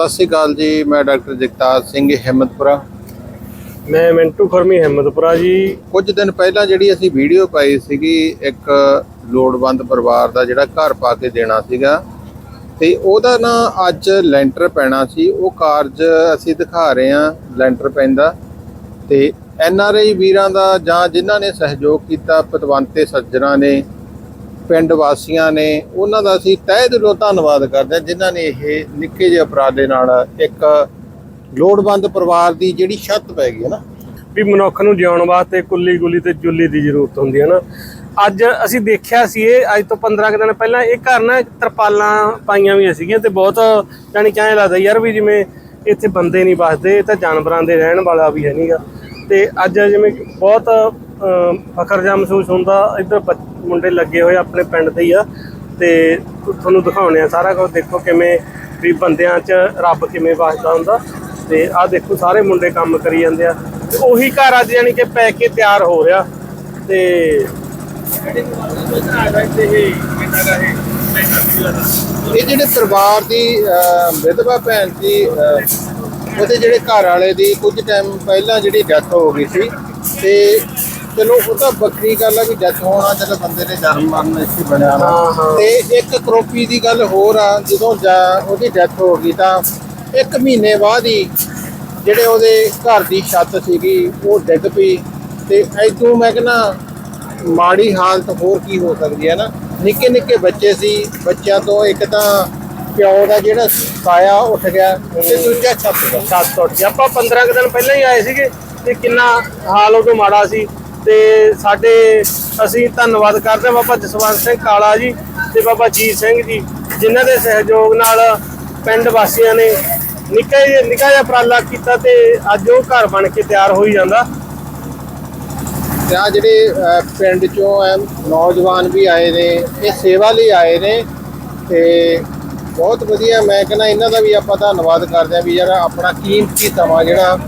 ਸਤਿ ਸ਼੍ਰੀ ਅਕਾਲ ਜੀ ਮੈਂ ਡਾਕਟਰ ਜਗਤਾਰ ਸਿੰਘ ਹਿੰਮਤਪੁਰਾ। ਮੈਂ ਮਿੰਟੂ ਖਰਮੀ ਹਿੰਮਤਪੁਰਾ ਜੀ। ਕੁਝ ਦਿਨ ਪਹਿਲਾਂ ਜਿਹੜੀ ਅਸੀਂ ਵੀਡੀਓ ਪਾਈ ਸੀਗੀ ਇੱਕ ਲੋੜਵੰਦ ਪਰਿਵਾਰ ਦਾ ਜਿਹੜਾ ਘਰ ਪਾ ਕੇ ਦੇਣਾ ਸੀਗਾ ਤੇ ਉਹਦਾ ਨਾ ਅੱਜ ਲੈਂਟਰ ਪੈਣਾ ਸੀ। ਉਹ ਕਾਰਜ ਅਸੀਂ ਦਿਖਾ ਰਹੇ ਹਾਂ ਲੈਂਟਰ ਪੈਂਦਾ ਤੇ ਐਨ ਆਰ ਆਈ ਵੀਰਾਂ ਦਾ ਜਾਂ ਜਿਨ੍ਹਾਂ ਨੇ ਸਹਿਯੋਗ ਕੀਤਾ ਪਤਵੰਤੇ ਸੱਜਣਾ ਨੇ ਪਿੰਡ ਵਾਸੀਆਂ ਨੇ ਉਹਨਾਂ ਦਾ ਅਸੀਂ ਤਹਿ ਦਿਲੋਂ ਧੰਨਵਾਦ ਕਰਦੇ ਹਾਂ, ਜਿਨ੍ਹਾਂ ਨੇ ਇਹ ਨਿੱਕੇ ਜਿਹੇ ਉਪਰਾਲੇ ਨਾਲ ਇੱਕ ਲੋੜਵੰਦ ਪਰਿਵਾਰ ਦੀ ਜਿਹੜੀ ਛੱਤ ਪੈ ਗਈ ਹੈ ਨਾ। ਵੀ ਮਨੁੱਖ ਨੂੰ ਜਿਉਣ ਵਾਸਤੇ ਕੁੱਲੀ ਗੁੱਲੀ ਤੇ ਜੁੱਲੀ ਦੀ ਜ਼ਰੂਰਤ ਹੁੰਦੀ ਹੈ ਨਾ। ਅੱਜ ਅਸੀਂ ਦੇਖਿਆ ਸੀ ਇਹ, ਅੱਜ ਤੋਂ 15 ਕੁ ਦਿਨ ਪਹਿਲਾਂ ਇਹ ਘਰ ਨਾ ਤਰਪਾਲਾਂ ਪਾਈਆਂ ਵੀ ਸੀਗੀਆਂ ਤੇ ਬਹੁਤ ਜਾਨੀ ਕਿਵੇਂ ਲੱਗਦਾ ਯਾਰ ਵੀ ਜਿਵੇਂ ਇੱਥੇ ਬੰਦੇ ਨਹੀਂ ਵੱਸਦੇ, ਇਹ ਤਾਂ ਜਾਨਵਰਾਂ ਦੇ ਰਹਿਣ ਵਾਲਾ ਵੀ ਹੈ ਨਹੀਂਗਾ ਤੇ ਅੱਜ ਜਿਵੇਂ ਬਹੁਤ ਫਖਰ ਜਿਹਾ ਮਹਿਸੂਸ ਹੁੰਦਾ ਇੱਧਰ ਮੁੰਡੇ ਲੱਗੇ ਹੋਏ ਆਪਣੇ ਪਿੰਡ ਦੇ ਹੀ ਆ ਤੇ ਤੁਹਾਨੂੰ ਦਿਖਾਉਣੇ ਆ ਸਾਰਾ ਕੁਝ ਦੇਖੋ ਕਿਵੇਂ ਵੀ ਬੰਦਿਆਂ 'ਚ ਰੱਬ ਕਿਵੇਂ ਵੱਸਦਾ ਹੁੰਦਾ ਤੇ ਆਹ ਦੇਖੋ ਸਾਰੇ ਮੁੰਡੇ ਕੰਮ ਕਰੀ ਜਾਂਦੇ ਆ ਤੇ ਉਹੀ ਘਰ ਅੱਜ ਯਾਨੀ ਕਿ ਪੈ ਕੇ ਤਿਆਰ ਹੋ ਰਿਹਾ ਤੇ ਇਹ ਜਿਹੜੇ ਪਰਿਵਾਰ ਦੀ ਵਿਧਵਾ ਭੈਣ ਸੀ ਅਹ, ਉਹਦੇ ਜਿਹੜੇ ਘਰ ਵਾਲੇ ਦੀ ਕੁਝ ਟਾਈਮ ਪਹਿਲਾਂ ਜਿਹੜੀ ਡੈਥ ਹੋ ਗਈ ਸੀ ਤੇ ਚਲੋ ਉਹ ਤਾਂ ਵੱਖਰੀ ਗੱਲ ਆ ਵੀ ਡੈਥ ਹੋਣਾ ਜਦੋਂ ਬੰਦੇ ਨੇ ਜਨਮ ਮਰਨ ਇੱਥੇ ਬਣਿਆ ਨਾ। ਤੇ ਇੱਕ ਕਰੋਪੀ ਦੀ ਗੱਲ ਹੋਰ ਆ ਜਦੋਂ ਜਾ- ਉਹਦੀ ਡੈਥ ਹੋ ਗਈ ਤਾਂ ਇੱਕ ਮਹੀਨੇ ਬਾਅਦ ਹੀ ਜਿਹੜੇ ਉਹਦੇ ਘਰ ਦੀ ਛੱਤ ਸੀਗੀ ਉਹ ਡਿੱਗ ਪਈ। ਤੇ ਐਦੋਂ ਮੈਂ ਕਹਿੰਦਾ ਮਾੜੀ ਹਾਲਤ ਹੋਰ ਕੀ ਹੋ ਸਕਦੀ ਹੈ ਨਾ? ਨਿੱਕੇ ਨਿੱਕੇ ਬੱਚੇ ਸੀ ਬੱਚਿਆਂ ਤੋਂ ਇੱਕ ਤਾਂ ਪਿਓ ਦਾ ਜਿਹੜਾ ਸਾਇਆ ਉੱਠ ਗਿਆ ਤੇ ਦੂਜਾ ਛੱਤ ਦਾ। ਛੱਤ ਟੁੱਟ ਗਈ ਆਪਾਂ 15 ਕੁ ਦਿਨ ਪਹਿਲਾਂ ਹੀ ਆਏ ਸੀਗੇ ਤੇ ਕਿੰਨਾ ਹਾਲ ਉਦੋਂ ਮਾੜਾ ਸੀ। ਤੇ ਸਾਡੇ ਅਸੀਂ ਧੰਨਵਾਦ ਕਰਦੇ ਹਾਂ ਬਾਬਾ ਜਸਵੰਤ ਸਿੰਘ ਕਾਲਾ ਜੀ ਤੇ ਬਾਬਾ ਜੀਤ ਸਿੰਘ ਜੀ, ਜਿਨ੍ਹਾਂ ਦੇ ਸਹਿਯੋਗ ਨਾਲ ਪਿੰਡ ਵਾਸੀਆਂ ਨੇ ਨਿੱਕਾ ਜਿਹਾ ਨਿੱਕਾ ਜਿਹਾ ਉਪਰਾਲਾ ਕੀਤਾ ਤੇ ਅੱਜ ਉਹ ਘਰ ਬਣ ਕੇ ਤਿਆਰ ਹੋਈ ਜਾਂਦਾ। ਤੇ ਆ ਜਿਹੜੇ ਪਿੰਡ ਚੋਂ ਐ ਨੌਜਵਾਨ ਵੀ ਆਏ ਨੇ, ਇਹ ਸੇਵਾ ਲਈ ਆਏ ਨੇ ਤੇ ਬਹੁਤ ਵਧੀਆ, ਮੈਂ ਕਹਿੰਦਾ ਇਹਨਾਂ ਦਾ ਵੀ ਆਪਾਂ ਧੰਨਵਾਦ ਕਰਦੇ ਆ ਵੀ ਯਾਰ ਆਪਣਾ ਕੀਮਤੀ ਸਮਾਂ ਜਿਹੜਾ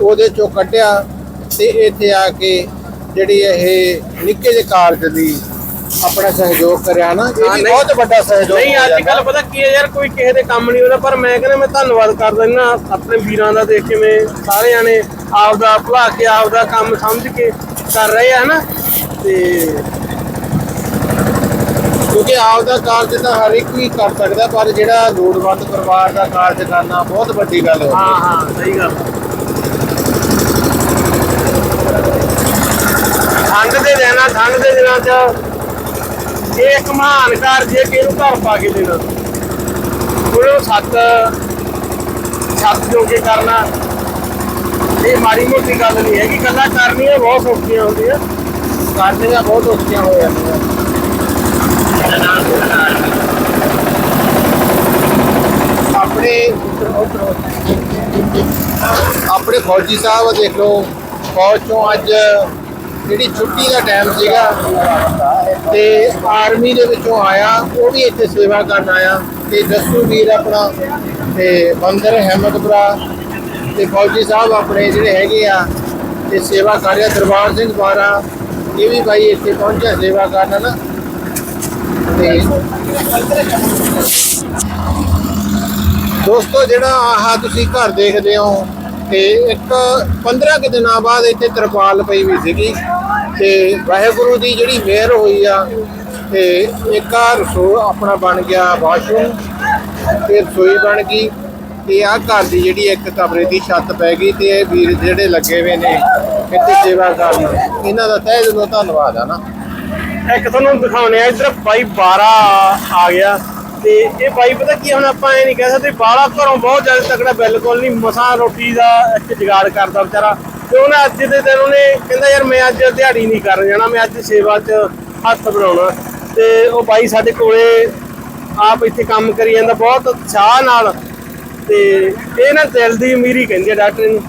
ਉਹਦੇ ਚੋਂ ਕੱਢਿਆ ਤੇ ਇੱਥੇ ਆ ਕੇ ਜਿਹੜੀ ਇਹ ਨਿੱਕੇ ਜਿਹੇ ਕਾਰਜ ਦੀ ਆਪਣਾ ਸਹਿਯੋਗ ਕਰਿਆ ਨਾ ਇਹ ਹਾਂ, ਵੀ ਨਹੀਂ। ਬਹੁਤ ਵੱਡਾ ਸਹਿਯੋਗ ਨਹੀਂ ਅੱਜ। ਕੱਲ ਪਤਾ ਕੀ ਹੈ ਯਾਰ ਕੋਈ ਕਿਸੇ ਦੇ ਕੰਮ ਨਹੀਂ ਹੁੰਦਾ ਪਰ ਮੈਂ ਕਹਿੰਦਾ ਮੈਂ ਧੰਨਵਾਦ ਕਰਦਾ ਇਹਨਾਂ ਆਪਣੇ ਵੀਰਾਂ ਦਾ ਦੇਖ ਕਿਵੇਂ ਸਾਰੇ ਜਾਣੇ ਆਪਦਾ ਭੁਲਾ ਕੇ ਆਪਦਾ ਕੰਮ ਸਮਝ ਕੇ ਕਰ ਰਹੇ ਆ ਹਨਾ ਤੇ ਕਿਉਂਕਿ ਆਪਦਾ ਕਾਰਜ ਤਾਂ ਹਰ ਇੱਕ ਹੀ ਕਰ ਸਕਦਾ ਪਰ ਜਿਹੜਾ ਲੋੜਵੰਦ ਪਰਿਵਾਰ ਦਾ ਕਾਰਜ ਕਰਨਾ ਬਹੁਤ ਵੱਡੀ ਗੱਲ ਹੋ ਹਾਂ ਹਾਂ ਸਹੀ ਗੱਲ ਠੰਡ ਦੇ ਦਿਨਾਂ ਠੰਡ ਦੇ ਦਿਨਾਂ 'ਚ। ਇਹ ਇੱਕ ਮਹਾਨ ਕਾਰਜ ਹੈ ਕਿ ਇਹਨੂੰ ਘਰ ਪਾ ਕੇ ਦੇਣਾ। ਉਹਨੂੰ ਸੱਤ ਛੱਤ ਜੋ ਕਰਨਾ। ਇਹ ਮਾੜੀ ਮੋਟੀ ਗੱਲ ਨਹੀਂ ਹੈਗੀ, ਗੱਲਾਂ ਕਰਨੀਆਂ ਬਹੁਤ ਸੌਖੀਆਂ ਹੁੰਦੀਆਂ। ਕਰਨੀਆਂ ਬਹੁਤ ਔਖੀਆਂ ਹੋ ਜਾਂਦੀਆਂ। ਆਪਣੇ ਆਪਣੇ ਫੌਜੀ ਸਾਹਿਬ ਦੇਖ ਲਓ, ਫੌਜ ਚੋਂ ਅੱਜ ਜਿਹੜੀ ਛੁੱਟੀ ਦਾ ਟਾਈਮ ਸੀਗਾ ਤੇ ਆਰਮੀ ਦੇ ਵਿੱਚੋਂ ਆਇਆ, ਉਹ ਵੀ ਇੱਥੇ ਸੇਵਾ ਕਰਨ ਆਇਆ ਤੇ ਦਸੂ ਵੀਰ ਆਪਣਾ ਤੇ ਬੰਦਰ ਅਹਿਮਦਪੁਰਾ ਤੇ ਫੌਜੀ ਸਾਹਿਬ ਆਪਣੇ ਜਿਹੜੇ ਹੈਗੇ ਆ ਤੇ ਸੇਵਾ ਕਰ ਰਿਹਾ, ਦਰਬਾਰ ਸਿੰਘ ਦੁਆਰਾ ਇਹ ਵੀ ਭਾਈ ਇੱਥੇ ਪਹੁੰਚਿਆ ਸੇਵਾ ਕਰਨ ਨਾ। ਤੇ ਦੋਸਤੋ, ਜਿਹੜਾ ਆਹ ਤੁਸੀਂ ਘਰ ਦੇਖਦੇ ਹੋ ਤੇ ਇੱਕ 15 ਕੁ ਦਿਨਾਂ ਬਾਅਦ ਇੱਥੇ ਤਰਪਾਲ ਪਈ ਵੀ ਸੀਗੀ ਤੇ ਵਾਹਿਗੁਰੂ ਦੀ ਜਿਹੜੀ ਮਿਹਰ ਹੋਈ ਆ, ਤੇ ਇੱਕ ਆ ਰਸੋ ਆਪਣਾ ਬਣ ਗਿਆ ਵਾਸ਼ਰੂਮ ਤੇ ਰਸੋਈ ਬਣ ਗਈ ਤੇ ਆ ਘਰ ਦੀ ਜਿਹੜੀ ਇੱਕ ਕਮਰੇ ਦੀ ਛੱਤ ਪੈ ਗਈ ਤੇ ਇਹ ਵੀਰ ਜਿਹੜੇ ਲੱਗੇ ਹੋਏ ਨੇ ਇੱਥੇ ਸੇਵਾ ਕਰਨ ਇਹਨਾਂ ਦਾ ਤਹਿ ਦਿਲੋਂ ਧੰਨਵਾਦ ਆ ਨਾ। ਇੱਕ ਤੁਹਾਨੂੰ ਦਿਖਾਉਣੇ ਆ, ਇੱਧਰ ਬਾਈ 12 ਆ ਗਿਆ। ਤੇ ਇਹ ਬਾਈ ਪਤਾ ਕੀ ਹੁਣ ਆਪਾਂ ਇਹ ਨਹੀਂ ਕਹਿ ਸਕਦੇ ਬਾਲਾ ਘਰੋਂ ਬਹੁਤ ਜ਼ਿਆਦਾ ਤਕੜਾ ਬਿਲਕੁਲ ਨਹੀਂ, ਮਸਾਂ ਰੋਟੀ ਦਾ ਇੱਕ ਜੁਗਾੜ ਕਰਦਾ ਵਿਚਾਰਾ। ਤੇ ਉਹਨੇ ਅੱਜ ਦੇ ਦਿਨ ਉਹਨੇ ਕਹਿੰਦਾ, ਯਾਰ ਮੈਂ ਅੱਜ ਦਿਹਾੜੀ ਨਹੀਂ ਕਰਨ ਜਾਣਾ, ਮੈਂ ਅੱਜ ਸੇਵਾ 'ਚ ਹੱਥ ਬਣਾਉਣਾ ਤੇ ਉਹ ਬਾਈ ਸਾਡੇ ਕੋਲੇ ਆਪ ਇੱਥੇ ਕੰਮ ਕਰੀ ਜਾਂਦਾ, ਬਹੁਤ ਉਤਸ਼ਾਹ ਨਾਲ। ਤੇ ਇਹ ਨਾ ਦਿਲ ਦੀ ਅਮੀਰੀ ਕਹਿੰਦੀ ਆ ਡਾਕਟਰ ਨੂੰ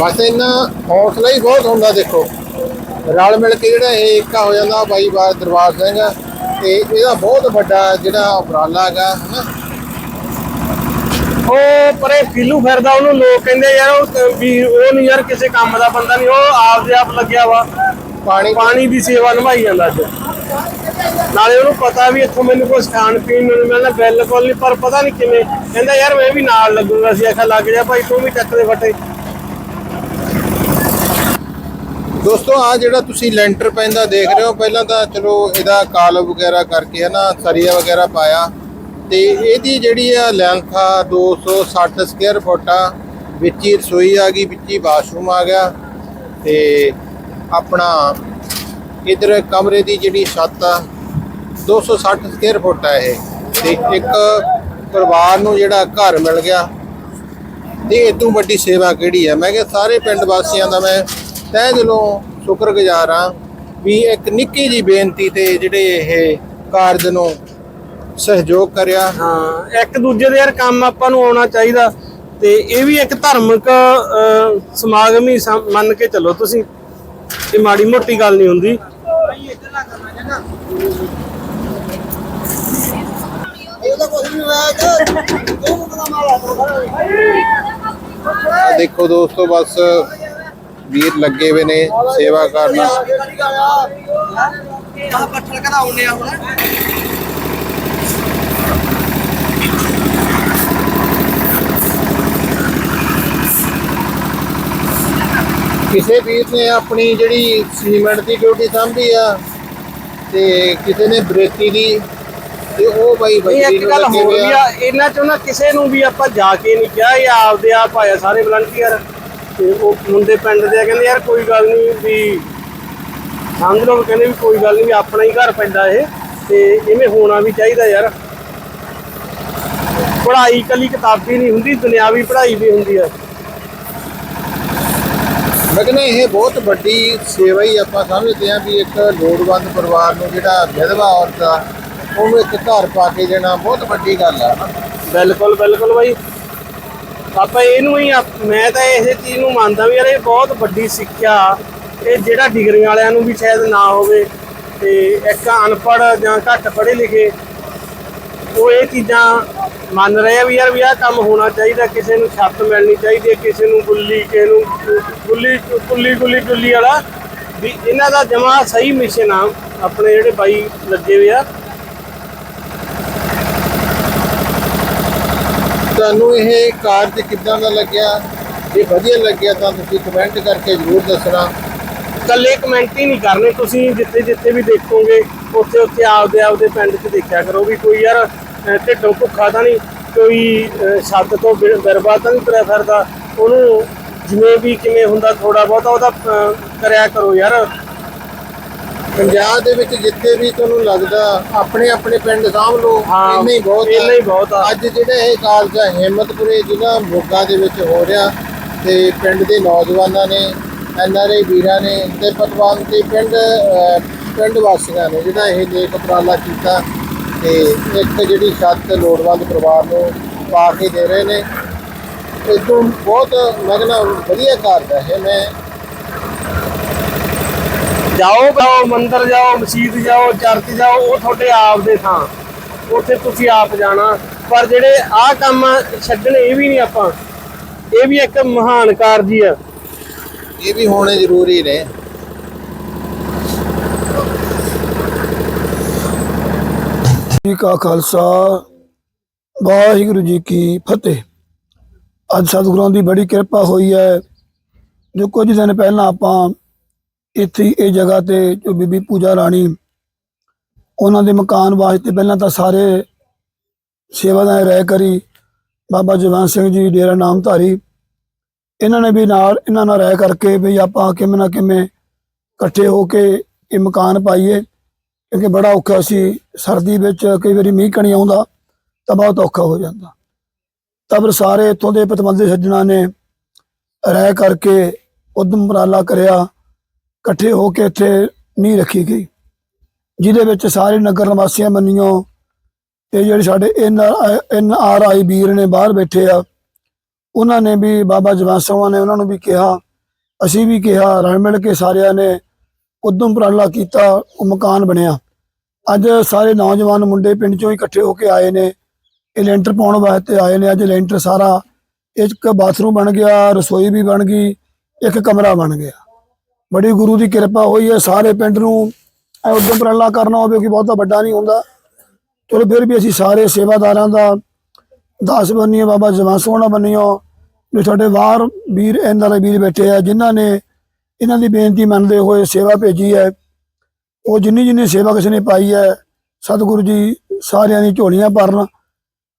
ਬਸ ਇਹਨਾਂ ਹੌਸਲਾ ਹੀ ਬਹੁਤ ਹੁੰਦਾ, ਦੇਖੋ। ਰਲ ਮਿਲ ਕੇ ਜਿਹੜਾ ਇਹ ਏਕਾ ਹੋ ਜਾਂਦਾ ਬਾਈ ਬਾਰ ਦਰਬਾਰ ਸਿੰਘ ਤੇ ਇਹਦਾ ਬਹੁਤ ਵੱਡਾ ਜਿਹੜਾ ਉਪਰਾਲਾ ਹੈਗਾ ਹਨਾ? ਉਹ ਪਰੇ ਫਿਲੂ ਫਿਰਦਾ ਉਹਨੂੰ ਲੋਕ ਕਹਿੰਦੇ ਯਾਰ ਉਹ ਵੀ ਉਹ ਨਹੀਂ ਯਾਰ ਕਿਸੇ ਕੰਮ ਦਾ ਬੰਦਾ ਨਹੀਂ ਉਹ ਆਪਦੇ ਆਪ ਲੱਗਿਆ ਵਾ। ਪਾਣੀ ਪਾਣੀ ਦੀ ਸੇਵਾ ਨਿਭਾਈ ਜਾਂਦਾ ਅੱਜ। ਨਾਲੇ ਉਹਨੂੰ ਪਤਾ ਵੀ ਇੱਥੋਂ ਮੈਨੂੰ ਕੁਝ ਖਾਣ ਪੀਣ ਨੂੰ ਨੀ ਮਿਲਣਾ ਬਿਲਕੁਲ ਨਹੀਂ ਪਰ ਪਤਾ ਨਹੀਂ ਕਿਵੇਂ। ਕਹਿੰਦਾ ਯਾਰ ਮੈਂ ਵੀ ਨਾਲ ਲੱਗੂਗਾ ਸੀ ਆਖਾ ਲੱਗ ਜਾ ਭਾਈ ਤੂੰ ਵੀ ਚੱਕ ਦੇ ਫਟੇ। ਦੋਸਤੋ ਆ ਜਿਹੜਾ ਤੁਸੀਂ ਲੈਂਟਰ ਪੈਂਦਾ ਦੇਖ ਰਹੇ ਹੋ, ਪਹਿਲਾਂ ਤਾਂ ਚਲੋ ਇਹਦਾ ਕਾਲ ਵਗੈਰਾ ਕਰਕੇ ਹੈ ਨਾ, ਸਰੀਆ ਵਗੈਰਾ ਪਾਇਆ। ਤੇ ਇਹਦੀ ਜਿਹੜੀ ਆ ਲੈਂਥ ਆ 260 ਸਕੁਅਰ ਫੁੱਟ ਆ, ਵਿੱਚ ਹੀ ਰਸੋਈ ਆ ਗਈ, ਵਿੱਚ ਹੀ ਬਾਥਰੂਮ ਆ ਗਿਆ। ਤੇ ਆਪਣਾ ਇਧਰ ਕਮਰੇ ਦੀ ਜਿਹੜੀ ਛੱਤ ਆ 260 ਸਕੁਅਰ ਫੁੱਟ ਆ ਇਹ। ਤੇ ਇੱਕ ਪਰਿਵਾਰ ਨੂੰ ਜਿਹੜਾ ਘਰ ਮਿਲ ਗਿਆ। ਤੇ ਇਹ ਤੋਂ ਵੱਡੀ ਸੇਵਾ ਕਿਹੜੀ ਆ? ਮੈਂ ਕਿਹਾ ਸਾਰੇ ਪਿੰਡ ਵਾਸੀਆਂ ਦਾ ਮੈਂ ਤਹਿ ਦਿਲੋਂ ਸ਼ੁਕਰਗੁਜ਼ਾਰ ਹਾਂ ਵੀ ਇੱਕ ਨਿੱਕੀ ਜੀ ਬੇਨਤੀ ਤੇ ਜਿਹੜੇ ਇਹ ਕਾਰਜ ਨੂੰ ਸਹਿਯੋਗ ਕਰਿਆ। ਹਾਂ ਇੱਕ ਦੂਜੇ ਦੇ ਯਾਰ ਕੰਮ ਆਪਾਂ ਨੂੰ ਆਉਣਾ ਚਾਹੀਦਾ ਤੇ ਇਹ ਵੀ ਇੱਕ ਧਾਰਮਿਕ ਸਮਾਗਮ ਹੀ ਮੰਨ ਕੇ ਚੱਲੋ ਤੁਸੀਂ। ਇਹ ਮਾੜੀ ਮੋਟੀ ਗੱਲ ਨਹੀਂ ਹੁੰਦੀ। ਦੇਖੋ ਦੋਸਤੋ ਬਸ ਵੀਰ ਲੱਗੇ ਹੋਏ ਨੇ ਸੇਵਾ ਕਰਨਾ। ਪੱਥਰ ਕਢਾਉਣੇ ਆ ਹੁਣ ਕਿਸੇ ਵੀਰ ਨੇ ਆਪਣੀ ਜਿਹੜੀ ਸੀਮੈਂਟ ਦੀ ਡਿਊਟੀ ਸੰਭੀ ਆ ਤੇ ਕਿਸੇ ਨੇ ਬਰੇਤੀ ਦੀ ਤੇ ਉਹ ਬਾਈ ਬੱਜੀ ਇੱਕ ਗੱਲ ਹੋਰ ਹੋਏ ਵੀ ਆ ਆ ਇਹਨਾਂ ਚੋਂ ਨਾ ਕਿਸੇ ਨੂੰ ਵੀ ਆਪਾਂ ਜਾ ਕੇ ਨਹੀਂ ਕਿਹਾ ਇਹ ਆਪਦੇ ਆਪ ਆਇਆ ਸਾਰੇ ਵਲੰਟੀਅਰ ਤੇ ਉਹ ਮੁੰਡੇ ਪਿੰਡ ਦੇ ਆ, ਕਹਿੰਦੇ ਯਾਰ ਕੋਈ ਗੱਲ ਨਹੀਂ ਵੀ ਸਮਝ ਲਓ ਕਹਿੰਦੇ ਵੀ ਕੋਈ ਗੱਲ ਨਹੀਂ ਵੀ ਆਪਣਾ ਹੀ ਘਰ ਪੈਂਦਾ ਇਹ ਤੇ ਇਵੇਂ ਹੋਣਾ ਵੀ ਚਾਹੀਦਾ ਯਾਰ। ਪੜ੍ਹਾਈ ਕੱਲੀ ਕਿਤਾਬੀ ਨਹੀਂ ਹੁੰਦੀ ਦੁਨਿਆਵੀ ਪੜ੍ਹਾਈ ਵੀ ਹੁੰਦੀ ਆ। ਮੈਂ ਕਹਿੰਦਾ ਇਹ ਬਹੁਤ ਵੱਡੀ ਸੇਵਾ ਹੀ ਆਪਾਂ ਸਮਝਦੇ ਹਾਂ ਵੀ ਇੱਕ ਲੋੜਵੰਦ ਪਰਿਵਾਰ ਨੂੰ ਜਿਹੜਾ ਵਿਧਵਾ ਔਰਤ ਆ ਉਹਨੂੰ ਇੱਕ ਘਰ ਪਾ ਕੇ ਦੇਣਾ ਬਹੁਤ ਵੱਡੀ ਗੱਲ ਆ। ਬਿਲਕੁਲ ਬਿਲਕੁਲ ਬਾਈ। ਆਪਾਂ ਇਹਨੂੰ ਹੀ ਆਪ- ਮੈਂ ਤਾਂ ਇਸੇ ਚੀਜ਼ ਨੂੰ ਮੰਨਦਾ ਵੀ ਯਾਰ ਇਹ ਬਹੁਤ ਵੱਡੀ ਸਿੱਖਿਆ। ਇਹ ਜਿਹੜਾ ਡਿਗਰੀਆਂ ਵਾਲਿਆਂ ਨੂੰ ਵੀ ਸ਼ਾਇਦ ਨਾ ਹੋਵੇ ਤੇ ਇੱਕ ਅਨਪੜ੍ਹ ਜਾਂ ਘੱਟ ਪੜ੍ਹੇ ਲਿਖੇ, ਉਹ ਇਹ ਚੀਜ਼ਾਂ ਮੰਨ ਰਹੇ ਆ ਵੀ ਯਾਰ ਵੀ ਆਹ ਕੰਮ ਹੋਣਾ ਚਾਹੀਦਾ, ਕਿਸੇ ਨੂੰ ਛੱਤ ਮਿਲਣੀ ਚਾਹੀਦੀ ਹੈ, ਕਿਸੇ ਨੂੰ ਗੁੱਲੀ, ਕਿਸੇ ਨੂੰ ਗੁੱਲੀ ਗੁੱਲੀ ਗੁੱਲੀ ਗੁੱਲੀ ਵਾਲਾ। ਵੀ ਇਹਨਾਂ ਦਾ ਜਮਾ ਸਹੀ ਮਿਸ਼ਨ ਆ, ਆਪਣੇ ਜਿਹੜੇ ਬਾਈ ਲੱਗੇ ਹੋਏ ਆ। ਤੁਹਾਨੂੰ ਇਹ ਕਾਰਜ ਕਿੱਦਾਂ ਦਾ ਲੱਗਿਆ? ਜੇ ਵਧੀਆ ਲੱਗਿਆ ਤਾਂ ਤੁਸੀਂ ਕਮੈਂਟ ਕਰਕੇ ਜ਼ਰੂਰ ਦੱਸਣਾ। ਕੱਲੇ ਕਮੈਂਟ ਹੀ ਨਹੀਂ ਕਰਨੇ, ਤੁਸੀਂ ਜਿੱਥੇ ਜਿੱਥੇ ਵੀ ਦੇਖੋਗੇ, ਉੱਥੇ ਉੱਥੇ ਆਪਦੇ ਆਪਦੇ ਪਿੰਡ 'ਚ ਦੇਖਿਆ ਕਰੋ ਵੀ ਕੋਈ ਯਾਰ ਢਿੱਡੋਂ ਭੁੱਖਾ ਤਾਂ ਨਹੀਂ, ਕੋਈ ਛੱਤ ਤੋਂ ਬਿ- ਬਿਰਬਾ ਤਾਂ ਨਹੀਂ ਤੁਰਿਆ ਫਿਰਦਾ। ਉਹਨੂੰ ਜਿਵੇਂ ਵੀ ਕਿਵੇਂ ਹੁੰਦਾ ਥੋੜਾ ਬਹੁਤਾ ਉਹਦਾ ਕਰਿਆ ਕਰੋ ਯਾਰ। ਪੰਜਾਬ ਦੇ ਵਿੱਚ ਜਿੱਥੇ ਵੀ ਤੁਹਾਨੂੰ ਲੱਗਦਾ ਆਪਣੇ ਆਪਣੇ ਪਿੰਡ ਸਾਂਭ ਲਓ ਹਾਂ, ਇੰਨਾ ਹੀ ਬਹੁਤ ਆ। ਇੰਨਾ ਹੀ ਬਹੁਤ ਆ। ਅੱਜ ਜਿਹੜਾ ਇਹ ਕਾਰਜ ਆ ਹਿੰਮਤਪੁਰੇ ਜ਼ਿਲ੍ਹਾ ਮੋਗਾ ਦੇ ਵਿੱਚ ਹੋ ਰਿਹਾ ਤੇ ਪਿੰਡ ਦੇ ਨੌਜਵਾਨਾਂ ਨੇ ਐਨਆਰਆਈ ਵੀਰਾਂ ਨੇ ਤੇ ਪਤਵਾਨ ਤੇ ਪਿੰਡ ਅਹ, ਪਿੰਡ ਵਾਸੀਆਂ ਨੇ ਜਿਹੜਾ ਇਹ ਨੇਕ ਉਪਰਾਲਾ ਕੀਤਾ ਤੇ ਇੱਕ ਜਿਹੜੀ ਛੱਤ ਲੋੜਵੰਦ ਪਰਿਵਾਰ ਨੂੰ ਪਾ ਕੇ ਦੇ ਰਹੇ ਨੇ ਇਹ ਤੋਂ ਬਹੁਤ ਮੈਂ ਕਹਿੰਦਾ ਵਧੀਆ ਕਾਰਜ ਹੈ ਮੈਂ ਜਾਓ ਜਾਓ ਮੰਦਿਰ ਜਾਓ ਮਸਜਿਦ ਜਾਓ ਚਰਚ ਜਾਓ ਉਹ ਤੁਹਾਡੇ ਆਪ ਦੇ ਥਾਂ। ਉੱਥੇ ਤੁਸੀਂ ਆਪ ਜਾਣਾ। ਪਰ ਜਿਹੜੇ ਆਹ ਕੰਮ ਛੱਡਣੇ ਇਹ ਵੀ ਨਹੀਂ ਆਪਾਂ। ਇਹ ਵੀ ਇੱਕ ਮਹਾਨ ਕਾਰਜ ਹੀ ਆ। ਇਹ ਵੀ ਹੋਣੇ ਜ਼ਰੂਰੀ ਨੇ। ਜੀ ਕਾ ਖਾਲਸਾ ਵਾਹਿਗੁਰੂ ਜੀ ਕੀ ਫਤਿਹ। ਅੱਜ ਸਤਿਗੁਰਾਂ ਦੀ ਬੜੀ ਕਿਰਪਾ ਹੋਈ ਹੈ। ਜੋ ਕੁਝ ਦਿਨ ਪਹਿਲਾਂ ਆਪਾਂ ਇੱਥੇ ਇਹ ਜਗ੍ਹਾ ਤੇ ਜੋ ਬੀਬੀ ਪੂਜਾ ਰਾਣੀ, ਉਹਨਾਂ ਦੇ ਮਕਾਨ ਵਾਸਤੇ ਪਹਿਲਾਂ ਤਾਂ ਸਾਰੇ ਸੇਵਾ ਦਾ ਰਹਿ ਕਰੀ। ਬਾਬਾ ਜਵਾਨ ਸਿੰਘ ਜੀ, ਡੇਰਾ ਨਾਮਧਾਰੀ, ਇਹਨਾਂ ਨੇ ਵੀ ਨਾਲ, ਇਹਨਾਂ ਨਾਲ ਰਹਿ ਕਰਕੇ ਵੀ ਆਪਾਂ ਕਿਵੇਂ ਨਾ ਕਿਵੇਂ ਇਕੱਠੇ ਹੋ ਕੇ ਇਹ ਮਕਾਨ ਪਾਈਏ, ਕਿਉਂਕਿ ਬੜਾ ਔਖਾ ਸੀ। ਸਰਦੀ ਵਿੱਚ ਕਈ ਵਾਰੀ ਮੀਂਹ ਕਣੀ ਆਉਂਦਾ ਤਾਂ ਬਹੁਤ ਔਖਾ ਹੋ ਜਾਂਦਾ। ਤਾਂ ਫਿਰ ਸਾਰੇ ਇੱਥੋਂ ਦੇ ਪਤਵੰਦੇ ਸੱਜਣਾ ਨੇ ਰਹਿ ਕਰਕੇ ਉਦਮ ਉਪਰਾਲਾ ਕਰਿਆ। ਇਕੱਠੇ ਹੋ ਕੇ ਇੱਥੇ ਨੀਂਹ ਰੱਖੀ ਗਈ, ਜਿਹਦੇ ਵਿੱਚ ਸਾਰੇ ਨਗਰ ਨਿਵਾਸੀਆਂ ਮੰਨਿਓ ਤੇ ਜਿਹੜੇ ਸਾਡੇ ਐਨ ਆਰ ਆਈ ਵੀਰ ਨੇ ਬਾਹਰ ਬੈਠੇ ਆ, ਉਹਨਾਂ ਨੇ ਵੀ ਬਾਬਾ ਜਵਾਨ ਸਿੰਘ ਨੇ ਉਹਨਾਂ ਨੂੰ ਵੀ ਕਿਹਾ, ਅਸੀਂ ਵੀ ਕਿਹਾ, ਰਲ ਮਿਲ ਕੇ ਸਾਰਿਆਂ ਨੇ ਉਦਮ ਉਪਰਾਲਾ ਕੀਤਾ, ਉਹ ਮਕਾਨ ਬਣਿਆ। ਅੱਜ ਸਾਰੇ ਨੌਜਵਾਨ ਮੁੰਡੇ ਪਿੰਡ ਚੋਂ ਹੀ ਇਕੱਠੇ ਹੋ ਕੇ ਆਏ ਨੇ, ਇਹ ਲੈਂਟਰ ਪਾਉਣ ਵਾਸਤੇ ਆਏ ਨੇ, ਅੱਜ ਲੈਂਟਰ ਸਾਰਾ, ਇੱਕ ਬਾਥਰੂਮ ਬਣ ਗਿਆ, ਰਸੋਈ ਵੀ ਬਣ ਗਈ, ਇੱਕ ਕਮਰਾ ਬਣ ਗਿਆ। ਬੜੀ ਗੁਰੂ ਦੀ ਕਿਰਪਾ ਹੋਈ ਹੈ, ਸਾਰੇ ਪਿੰਡ ਨੂੰ। ਉਦੋਂ ਉਪਰਾਲਾ ਕਰਨਾ ਹੋਵੇ ਕਿ ਬਹੁਤਾ ਵੱਡਾ ਨਹੀਂ ਹੁੰਦਾ। ਚਲੋ ਫਿਰ ਵੀ ਅਸੀਂ ਸਾਰੇ ਸੇਵਾਦਾਰਾਂ ਦਾ ਦਾਸ ਬੰਨੀਓ ਬਾਬਾ ਜਵਾਨ ਸੋਹਣਾ ਬੰਨੀਓ ਵੀ ਤੁਹਾਡੇ ਵਾਰ ਵੀਰ ਇਹਨਾਂ ਦੇ ਵੀਰ ਬੈਠੇ ਆ, ਜਿਨ੍ਹਾਂ ਨੇ ਇਹਨਾਂ ਦੀ ਬੇਨਤੀ ਮੰਨਦੇ ਹੋਏ ਸੇਵਾ ਭੇਜੀ ਹੈ। ਉਹ ਜਿੰਨੀ ਜਿੰਨੀ ਸੇਵਾ ਕਿਸੇ ਨੇ ਪਾਈ ਹੈ, ਸਤਿਗੁਰੂ ਜੀ ਸਾਰਿਆਂ ਦੀ ਝੋਲੀਆਂ ਭਰਨ।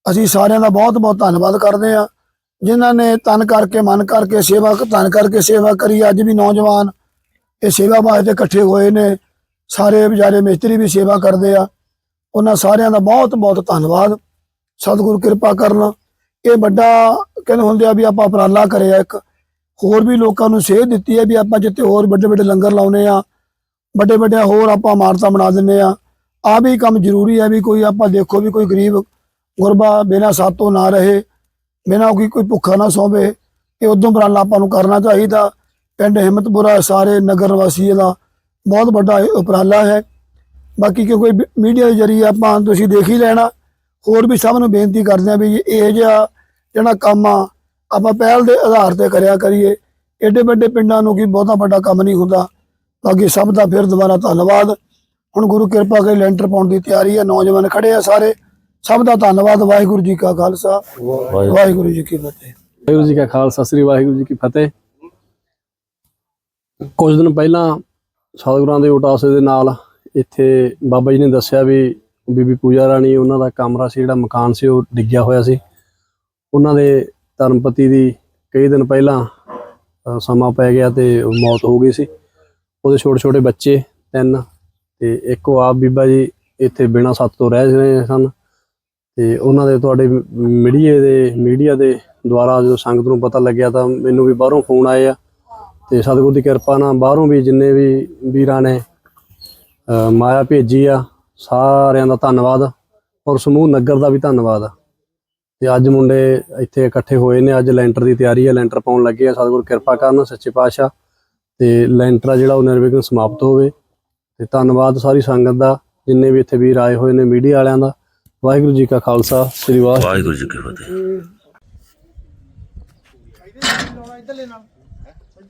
ਅਸੀਂ ਸਾਰਿਆਂ ਦਾ ਬਹੁਤ ਬਹੁਤ ਧੰਨਵਾਦ ਕਰਦੇ ਆ ਜਿਨ੍ਹਾਂ ਨੇ ਤਨ ਕਰਕੇ, ਮਨ ਕਰਕੇ ਸੇਵਾ ਤਨ ਕਰਕੇ ਸੇਵਾ ਕਰੀ, ਅੱਜ ਵੀ ਨੌਜਵਾਨ ਇਹ ਸੇਵਾ ਵਾਸਤੇ ਇਕੱਠੇ ਹੋਏ ਨੇ। ਸਾਰੇ ਵਿਚਾਰੇ ਮਿਸਤਰੀ ਵੀ ਸੇਵਾ ਕਰਦੇ ਆ। ਉਹਨਾਂ ਸਾਰਿਆਂ ਦਾ ਬਹੁਤ ਬਹੁਤ ਧੰਨਵਾਦ। ਸਤਿਗੁਰੂ ਕਿਰਪਾ ਕਰਨ। ਇਹ ਵੱਡਾ ਕਹਿੰਦੇ ਹੁੰਦੇ ਆ ਵੀ ਆਪਾਂ ਉਪਰਾਲਾ ਕਰਿਆ ਇੱਕ। ਹੋਰ ਵੀ ਲੋਕਾਂ ਨੂੰ ਸੇਧ ਦਿੱਤੀ ਹੈ ਵੀ ਆਪਾਂ ਜਿੱਥੇ ਹੋਰ ਵੱਡੇ ਵੱਡੇ ਲੰਗਰ ਲਾਉਨੇ ਆ ਵੱਡੇ ਵੱਡੇ ਹੋਰ ਆਪਾਂ ਇਮਾਰਤਾਂ ਬਣਾ ਦਿੰਨੇ ਆ। ਆ ਵੀ ਕੰਮ ਜ਼ਰੂਰੀ ਹੈ ਵੀ ਕੋਈ ਆਪਾਂ ਦੇਖੋ ਵੀ ਕੋਈ ਗਰੀਬ ਗੁਰਬਾ ਬਿਨਾਂ ਸਾਤੋਂ ਨਾ ਰਹੇ, ਬਿਨਾਂ ਕੋਈ ਕੋਈ ਭੁੱਖਾ ਨਾ ਸੋਵੇ। ਇਹ ਉਦੋਂ ਉਪਰਾਲਾ ਆਪਾਂ ਨੂੰ ਕਰਨਾ ਚਾਹੀਦਾ। ਪਿੰਡ ਹਿੰਮਤਪੁਰਾ ਸਾਰੇ ਨਗਰ ਵਾਸੀਆਂ ਦਾ ਬਹੁਤ ਵੱਡਾ ਉਪਰਾਲਾ ਹੈ। ਬਾਕੀ ਕਿ ਕੋਈ ਮੀਡੀਆ ਦੇ ਜਰੀਏ ਆਪਾਂ ਤੁਸੀਂ ਦੇਖ ਹੀ ਲੈਣਾ ਹੋਰ ਵੀ ਸਭ ਨੂੰ ਬੇਨਤੀ ਕਰਦੇ ਆ ਵੀ ਇਹ ਜਿਹਾ ਜਿਹੜਾ ਕੰਮ ਆ ਆਪਾਂ ਪਹਿਲ ਦੇ ਆਧਾਰ ਤੇ ਕਰਿਆ ਕਰੀਏ। ਏਡੇ ਵੱਡੇ ਪਿੰਡਾਂ ਨੂੰ ਕੀ ਬਹੁਤਾ ਵੱਡਾ ਕੰਮ ਨਹੀਂ ਹੁੰਦਾ। ਬਾਕੀ ਸਭ ਦਾ ਫਿਰ ਦੁਬਾਰਾ ਧੰਨਵਾਦ। ਹੁਣ ਗੁਰੂ ਕਿਰਪਾ ਕਰੇ ਲੈਂਟਰ ਪਾਉਣ ਦੀ ਤਿਆਰੀ ਹੈ ਨੌਜਵਾਨ ਖੜੇ ਆ ਸਾਰੇ। ਸਭ ਦਾ ਧੰਨਵਾਦ ਵਾਹਿਗੁਰੂ ਜੀ ਕਾ ਖਾਲਸਾ। ਵਾਹਿਗੁਰੂ ਜੀ ਕੀ ਫਤਿਹ। ਵਾਹਿਗੁਰੂ ਜੀ ਕਾ ਖਾਲਸਾ ਸ੍ਰੀ ਵਾਹਿਗੁਰੂ ਜੀ ਕੀ ਫਤਿਹ। ਕੁਝ ਦਿਨ ਪਹਿਲਾਂ ਸਤਿਗੁਰਾਂ ਦੇ ਉਟਾਸੇ ਦੇ ਨਾਲ ਇੱਥੇ ਬਾਬਾ ਜੀ ਨੇ ਦੱਸਿਆ ਵੀ ਬੀਬੀ ਪੂਜਾ ਰਾਣੀ ਉਹਨਾਂ ਦਾ ਕਮਰਾ ਸੀ, ਜਿਹੜਾ ਮਕਾਨ ਸੀ, ਉਹ ਡਿੱਗਿਆ ਹੋਇਆ ਸੀ। ਉਹਨਾਂ ਦੇ ਧਰਮਪਤੀ ਦੀ ਕਈ ਦਿਨ ਪਹਿਲਾਂ ਸਮਾਂ ਪੈ ਗਿਆ ਤੇ ਮੌਤ ਹੋ ਗਈ ਸੀ। ਉਹਦੇ ਛੋਟੇ ਛੋਟੇ ਬੱਚੇ ਤਿੰਨ ਤੇ ਇੱਕ ਉਹ ਆਪ ਬੀਬਾ ਜੀ ਇੱਥੇ ਬਿਨਾਂ ਸੱਤ ਤੋਂ ਰਹਿ ਰਹੇ ਸਨ। ਤੇ ਉਹਨਾਂ ਦੇ ਤੁਹਾਡੇ ਮੀਡੀਆ ਦੇ ਮੀਡੀਆ ਦੇ ਦੁਆਰਾ ਜਦੋਂ ਸੰਗਤ ਨੂੰ ਪਤਾ ਲੱਗਿਆ ਤਾਂ ਮੈਨੂੰ ਵੀ ਬਾਹਰੋਂ ਫੋਨ ਆਏ ਆ ਤੇ ਸਤਿਗੁਰ ਦੀ ਕਿਰਪਾ ਨਾਲ ਬਾਹਰੋਂ ਵੀ ਜਿੰਨੇ ਵੀ ਵੀਰਾਂ ਨੇ ਮਾਇਆ ਭੇਜੀ ਆ, ਸਾਰਿਆਂ ਦਾ ਧੰਨਵਾਦ ਔਰ ਸਮੂਹ ਨਗਰ ਦਾ ਵੀ ਧੰਨਵਾਦ। ਤੇ ਅੱਜ ਮੁੰਡੇ ਇੱਥੇ ਇਕੱਠੇ ਹੋਏ ਨੇ, ਅੱਜ ਲੈਂਟਰ ਦੀ ਤਿਆਰੀ ਹੈ ਲੈਂਟਰ ਪਾਉਣ ਲੱਗੇ ਆ, ਸਤਿਗੁਰ ਕਿਰਪਾ ਕਰਨ, ਸੱਚੇ ਪਾਤਸ਼ਾਹ। ਤੇ ਲੈਂਟਰ ਆ ਜਿਹੜਾ ਉਹ ਨਿਰਵਿਘਨ ਸਮਾਪਤ ਹੋਵੇ। ਤੇ ਧੰਨਵਾਦ ਸਾਰੀ ਸੰਗਤ ਦਾ, ਜਿੰਨੇ ਵੀ ਇੱਥੇ ਵੀਰ ਆਏ ਹੋਏ ਨੇ, ਮੀਡੀਆ ਵਾਲਿਆਂ ਦਾ। ਵਾਹਿਗੁਰੂ ਜੀ ਕਾ ਖਾਲਸਾ, ਸ੍ਰੀ ਵਾਹਿਗੁਰੂ ਵਾਹਿਗੁਰੂ ਜੀ ਕੀ ਫਤਿਹ।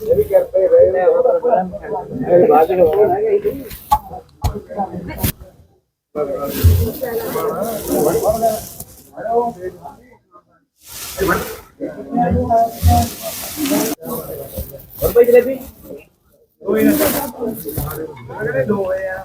ਇਹ ਵੀ ਕਰਦੇ ਰਹੇ ਨੇ ਮੇਰੇ ਬਾਅਦ ਨੂੰ ਹੋਰ ਭਾਈ ਜਲੇਬੀ ਕੋਈ ਨਾ। ਅਗਲੇ ਦੋ ਹੋਏ ਆ